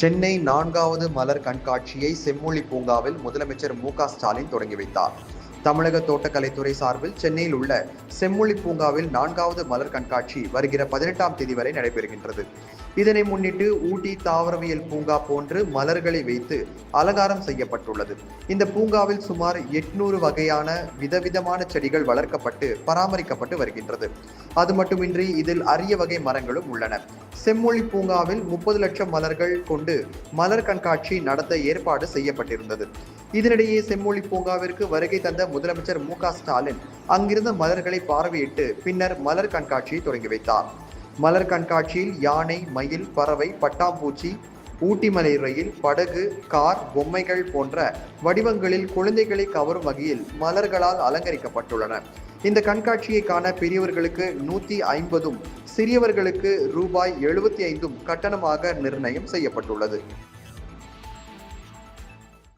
சென்னை நான்காவது மலர் கண்காட்சியை செம்மொழி பூங்காவில் முதலமைச்சர் மு க ஸ்டாலின் தொடங்கி வைத்தார். தமிழக தோட்டக்கலைத்துறை சார்பில் சென்னையில் உள்ள செம்மொழி பூங்காவில் நான்காவது மலர் கண்காட்சி வருகிற பதினெட்டாம் தேதி வரை நடைபெறுகின்றது. இதனை முன்னிட்டு ஊட்டி தாவரவியல் பூங்கா போன்று மலர்களை வைத்து அலங்காரம் செய்யப்பட்டுள்ளது. இந்த பூங்காவில் சுமார் எட்நூறு வகையான விதவிதமான செடிகள் வளர்க்கப்பட்டு பராமரிக்கப்பட்டு வருகின்றது. அது மட்டுமின்றி இதில் அரிய வகை மரங்களும் உள்ளன. செம்மொழி பூங்காவில் முப்பது லட்சம் மலர்கள் கொண்டு மலர் கண்காட்சி நடத்த ஏற்பாடு செய்யப்பட்டிருந்தது. இதனிடையே செம்மொழி பூங்காவிற்கு வருகை தந்த முதலமைச்சர் மு ஸ்டாலின் அங்கிருந்த மலர்களை பார்வையிட்டு பின்னர் மலர் கண்காட்சியை தொடங்கி வைத்தார். மலர் கண்காட்சியில் யானை மயில் பறவை பட்டாம்பூச்சி ஊட்டி மலை ரயில் படகு கார் பொம்மைகள் போன்ற வடிவங்களில் குழந்தைகளை கவரும் வகையில் மலர்களால் அலங்கரிக்கப்பட்டுள்ளன. இந்த கண்காட்சியை காண பெரியவர்களுக்கு நூற்றி ஐம்பதும் சிறியவர்களுக்கு ரூபாய் எழுபத்தி ஐந்தும் கட்டணமாக நிர்ணயம் செய்யப்பட்டுள்ளது.